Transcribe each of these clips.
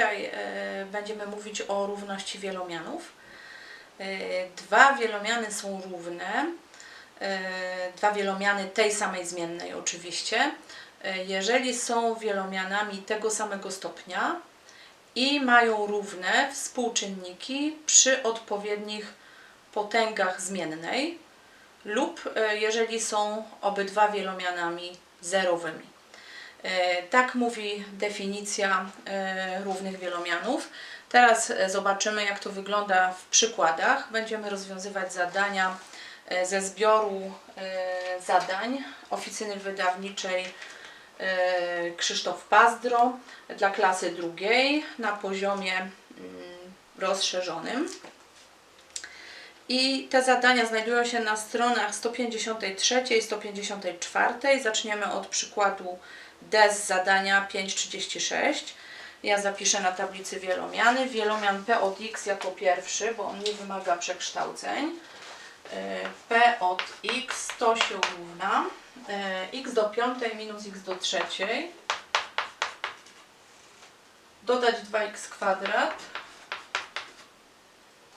Dzisiaj e, będziemy mówić o równości wielomianów. E, Dwa wielomiany są równe. E, Dwa wielomiany tej samej zmiennej oczywiście. Jeżeli są wielomianami tego samego stopnia i mają równe współczynniki przy odpowiednich potęgach zmiennej lub jeżeli są obydwa wielomianami zerowymi. E, Tak mówi definicja e, równych wielomianów. Teraz e, zobaczymy, jak to wygląda w przykładach. Będziemy rozwiązywać zadania ze zbioru zadań oficyny wydawniczej Krzysztof Pazdro dla klasy drugiej na poziomie mm, rozszerzonym. I te zadania znajdują się na stronach 153 i 154. Zaczniemy od przykładu D z zadania 5.36. Ja zapiszę na tablicy wielomiany. Wielomian P od X jako pierwszy, bo on nie wymaga przekształceń. Y, P od X to się równa y, X do piątej minus X do trzeciej. Dodać 2x kwadrat.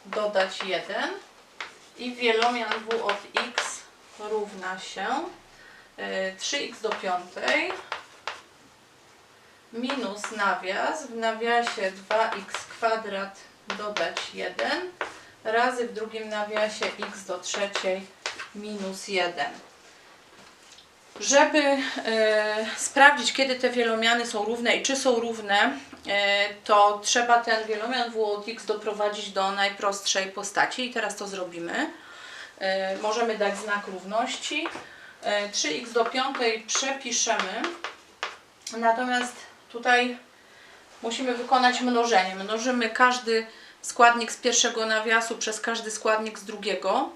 Dodać 1 i wielomian w od x równa się y, 3x do piątej. Minus nawias, w nawiasie 2x kwadrat dodać 1 razy w drugim nawiasie x do trzeciej minus 1. Żeby e, sprawdzić, kiedy te wielomiany są równe i czy są równe, to trzeba ten wielomian w od x doprowadzić do najprostszej postaci i teraz to zrobimy. E, możemy dać znak równości. E, 3x do piątej przepiszemy, natomiast tutaj musimy wykonać mnożenie. Mnożymy każdy składnik z pierwszego nawiasu przez każdy składnik z drugiego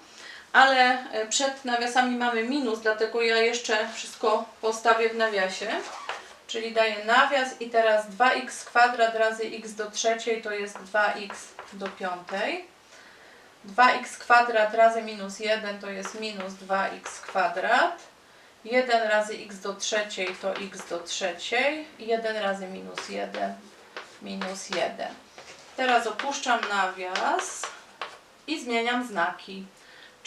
ale e, przed nawiasami mamy minus, dlatego ja jeszcze wszystko postawię w nawiasie. Czyli daję nawias i teraz 2x kwadrat razy x do trzeciej to jest 2x do piątej. 2x kwadrat razy minus 1 to jest minus 2x kwadrat. 1 razy x do trzeciej to x do trzeciej. 1 razy minus 1 minus 1. Teraz opuszczam nawias i zmieniam znaki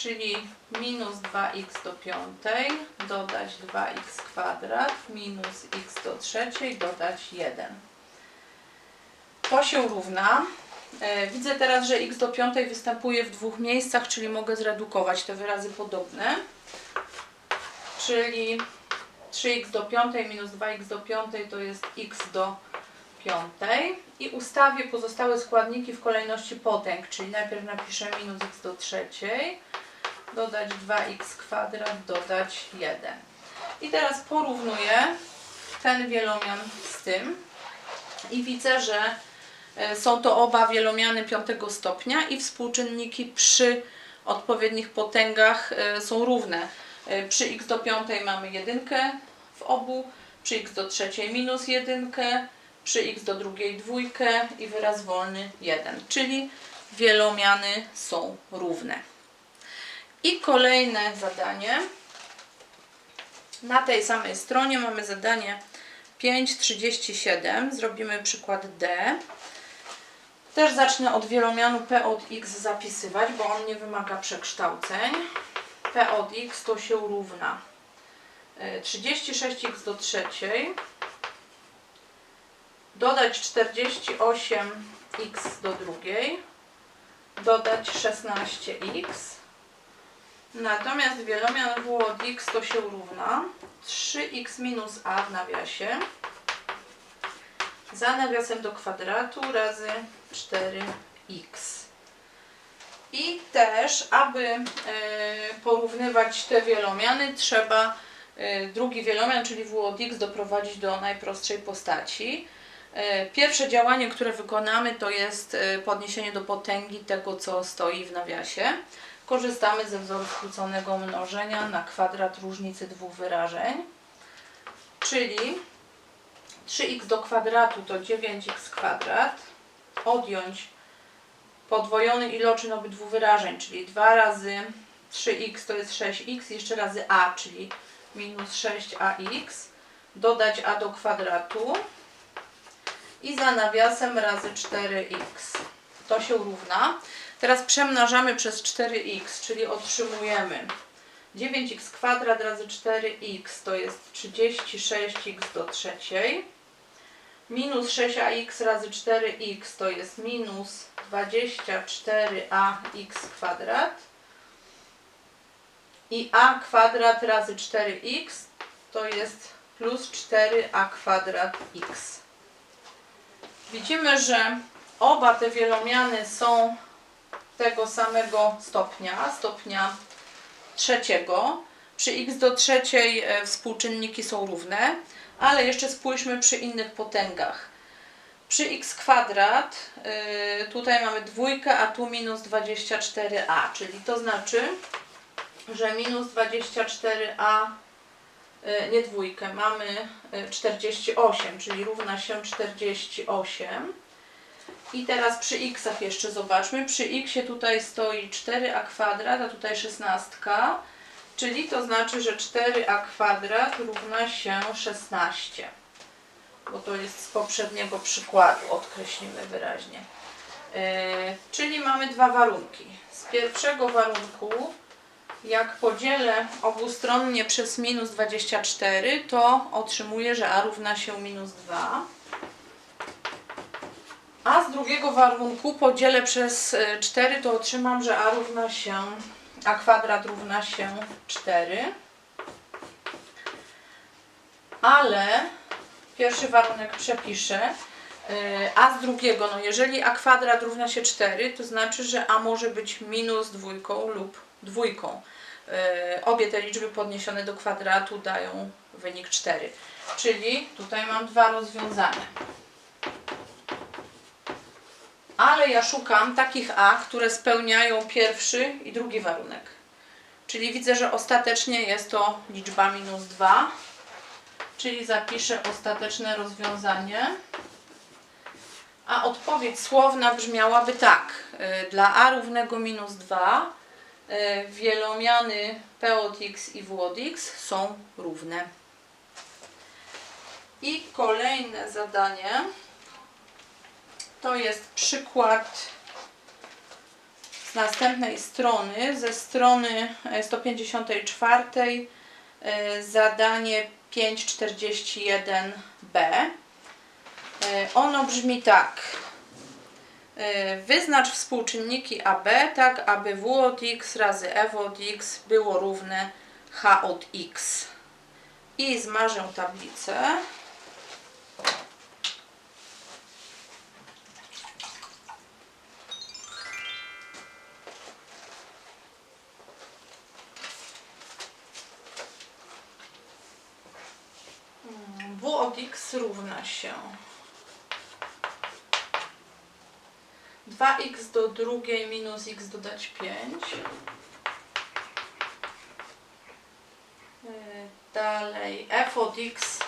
czyli minus 2x do piątej, dodać 2x kwadrat, minus x do trzeciej, dodać 1. To się równa. E, Widzę teraz, że x do piątej występuje w dwóch miejscach, czyli mogę zredukować te wyrazy podobne. Czyli 3x do piątej minus 2x do piątej to jest x do piątej i ustawię pozostałe składniki w kolejności potęg, czyli najpierw napiszę minus x do trzeciej, dodać 2x kwadrat, dodać 1. I teraz porównuję ten wielomian z tym i widzę, że e, są to oba wielomiany piątego stopnia i współczynniki przy odpowiednich potęgach e, są równe. E, Przy x do piątej mamy jedynkę w obu, przy x do trzeciej minus jedynkę, przy x do drugiej dwójkę i wyraz wolny 1, czyli wielomiany są równe. I kolejne zadanie. Na tej samej stronie mamy zadanie 5.37. Zrobimy przykład D. Też zacznę od wielomianu P od X zapisywać, bo on nie wymaga przekształceń. P od X to się równa y, 36x do trzeciej dodać 48x do drugiej dodać 16x Natomiast wielomian w od x to się równa 3x minus a w nawiasie za nawiasem do kwadratu razy 4x. I też, aby e, porównywać te wielomiany, trzeba e, drugi wielomian, czyli w od x, doprowadzić do najprostszej postaci. E, Pierwsze działanie, które wykonamy, to jest podniesienie do potęgi tego, co stoi w nawiasie korzystamy ze wzoru skróconego mnożenia na kwadrat różnicy dwóch wyrażeń, czyli 3x do kwadratu to 9x kwadrat, odjąć podwojony iloczyn obydwu wyrażeń, czyli 2 razy 3x to jest 6x, jeszcze razy a, czyli minus 6ax, dodać a do kwadratu i za nawiasem razy 4x. To się równa. Teraz przemnażamy przez 4x, czyli otrzymujemy 9x kwadrat razy 4x to jest 36x do trzeciej. Minus 6ax razy 4x to jest minus 24ax kwadrat. I a kwadrat razy 4x to jest plus 4a kwadrat x. Widzimy, że oba te wielomiany są tego samego stopnia, stopnia trzeciego. Przy x do trzeciej e, współczynniki są równe, ale jeszcze spójrzmy przy innych potęgach. Przy x kwadrat y, tutaj mamy dwójkę, a tu minus 24a, czyli to znaczy, że minus 24a, y, nie dwójkę, mamy y, 48, czyli równa się 48. I teraz przy x'ach jeszcze zobaczmy. Przy xie tutaj stoi 4a kwadrat, a tutaj 16, czyli to znaczy, że 4a kwadrat równa się 16. Bo to jest z poprzedniego przykładu, odkreślimy wyraźnie. Yy, czyli mamy dwa warunki. Z pierwszego warunku, jak podzielę obustronnie przez minus 24, to otrzymuję, że a równa się minus 2. A z drugiego warunku podzielę przez y, 4, to otrzymam, że a równa się, a kwadrat równa się 4. Ale pierwszy warunek przepiszę, y, a z drugiego, no jeżeli a kwadrat równa się 4, to znaczy, że a może być minus dwójką lub dwójką. Y, Obie te liczby podniesione do kwadratu dają wynik 4. Czyli tutaj mam dwa rozwiązania ale ja szukam takich A, które spełniają pierwszy i drugi warunek. Czyli widzę, że ostatecznie jest to liczba minus 2, czyli zapiszę ostateczne rozwiązanie. A odpowiedź słowna brzmiałaby tak. Y, Dla A równego minus 2 y, wielomiany P od x i W od x są równe. I kolejne zadanie. To jest przykład z następnej strony, ze strony e, 154, e, zadanie 541b. E, Ono brzmi tak. E, Wyznacz współczynniki AB tak, aby W od x razy F od x było równe H od x. I zmarzę tablicę. W od x równa się 2x do drugiej minus x dodać 5. Yy, Dalej f od x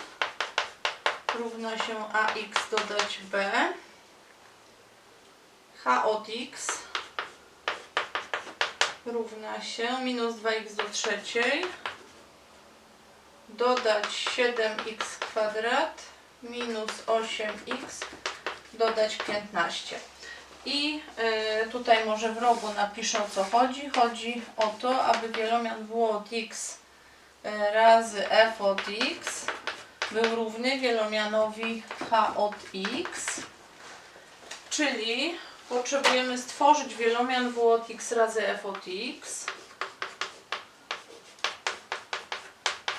równa się ax dodać b. h od x równa się minus 2x do trzeciej dodać 7x kwadrat minus 8x dodać 15. I y, tutaj może w rogu napiszę o co chodzi. Chodzi o to, aby wielomian w od x y, razy f od x był równy wielomianowi h od x. Czyli potrzebujemy stworzyć wielomian w od x razy f od x.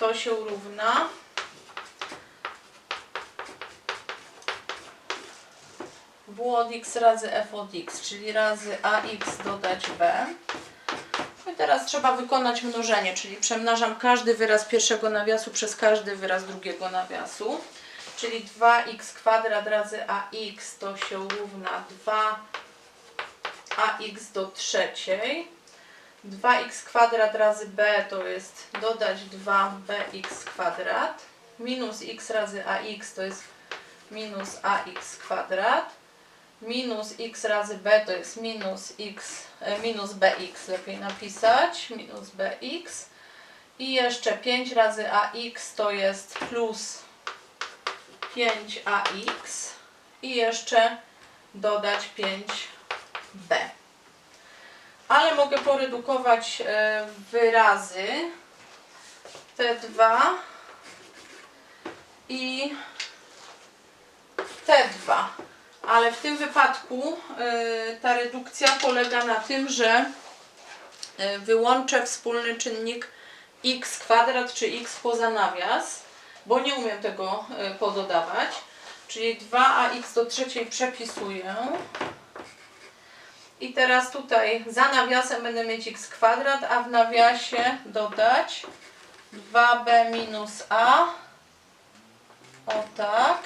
to się równa w od x razy f od x, czyli razy ax dodać b. No I teraz trzeba wykonać mnożenie, czyli przemnażam każdy wyraz pierwszego nawiasu przez każdy wyraz drugiego nawiasu. Czyli 2x kwadrat razy ax to się równa 2ax do trzeciej. 2x kwadrat razy b to jest dodać 2bx kwadrat. Minus x razy ax to jest minus ax kwadrat. Minus x razy b to jest minus x e, minus bx lepiej napisać minus bx. I jeszcze 5 razy ax to jest plus 5ax i jeszcze dodać 5b. Ale mogę poredukować e, wyrazy te dwa i te dwa. Ale w tym wypadku e, ta redukcja polega na tym, że e, wyłączę wspólny czynnik x kwadrat czy x poza nawias, bo nie umiem tego pododawać. Czyli 2ax do trzeciej przepisuję. I teraz tutaj za nawiasem będę mieć x kwadrat, a w nawiasie dodać 2b minus a. O tak.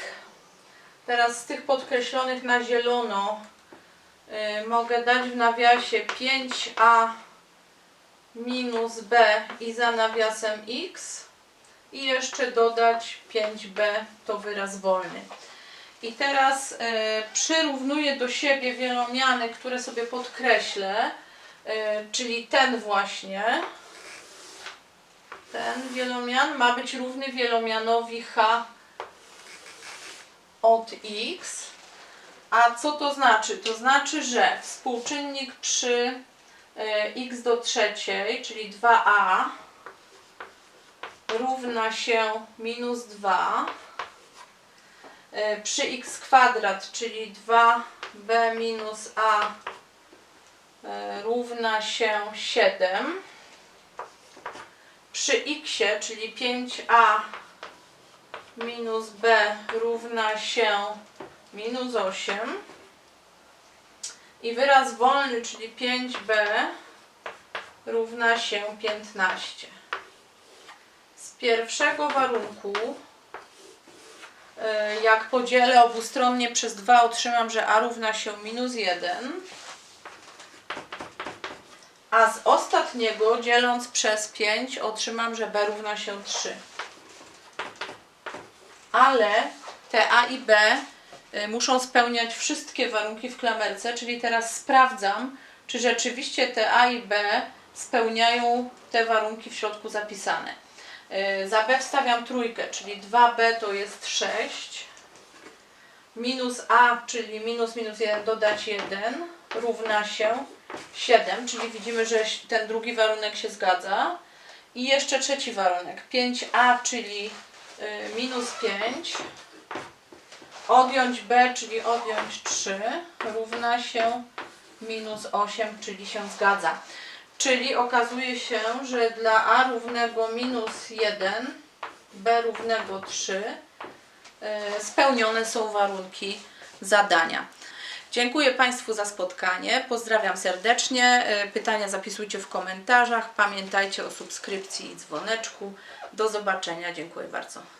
Teraz z tych podkreślonych na zielono y, mogę dać w nawiasie 5a minus b i za nawiasem x i jeszcze dodać 5b to wyraz wolny. I teraz y, przyrównuję do siebie wielomiany, które sobie podkreślę, y, czyli ten właśnie. Ten wielomian ma być równy wielomianowi h od x. A co to znaczy? To znaczy, że współczynnik przy y, x do trzeciej, czyli 2a równa się minus 2 y, przy x kwadrat, czyli 2b minus a y, równa się 7 przy x, czyli 5a minus b równa się minus 8 i wyraz wolny, czyli 5b równa się 15. Z pierwszego warunku, jak podzielę obustronnie przez 2, otrzymam, że a równa się minus 1. A z ostatniego, dzieląc przez 5, otrzymam, że b równa się 3. Ale te a i b y, muszą spełniać wszystkie warunki w klamerce, czyli teraz sprawdzam, czy rzeczywiście te a i b spełniają te warunki w środku zapisane. Y, Za b wstawiam trójkę, czyli 2b to jest 6. Minus a, czyli minus minus 1 dodać 1 równa się 7, czyli widzimy, że ten drugi warunek się zgadza. I jeszcze trzeci warunek, 5a, czyli y, minus 5, odjąć b, czyli odjąć 3, równa się minus 8, czyli się zgadza. Czyli okazuje się, że dla a równego minus 1, b równego 3, y, spełnione są warunki zadania. Dziękuję Państwu za spotkanie. Pozdrawiam serdecznie. Y, Pytania zapisujcie w komentarzach. Pamiętajcie o subskrypcji i dzwoneczku. Do zobaczenia. Dziękuję bardzo.